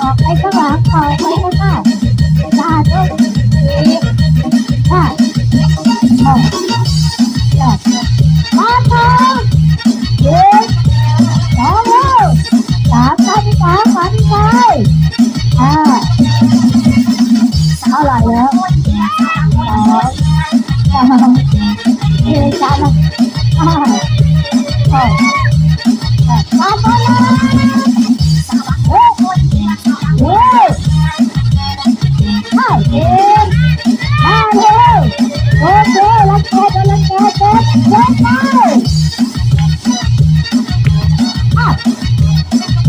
ออกไปข้างหลังออกไป ข้าออกหลอดมาทอเย็นสองเร็วสามพันสามพันไห้าอร่อยแล้วสองสามเฮ้ยจ้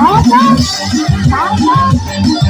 Thank you.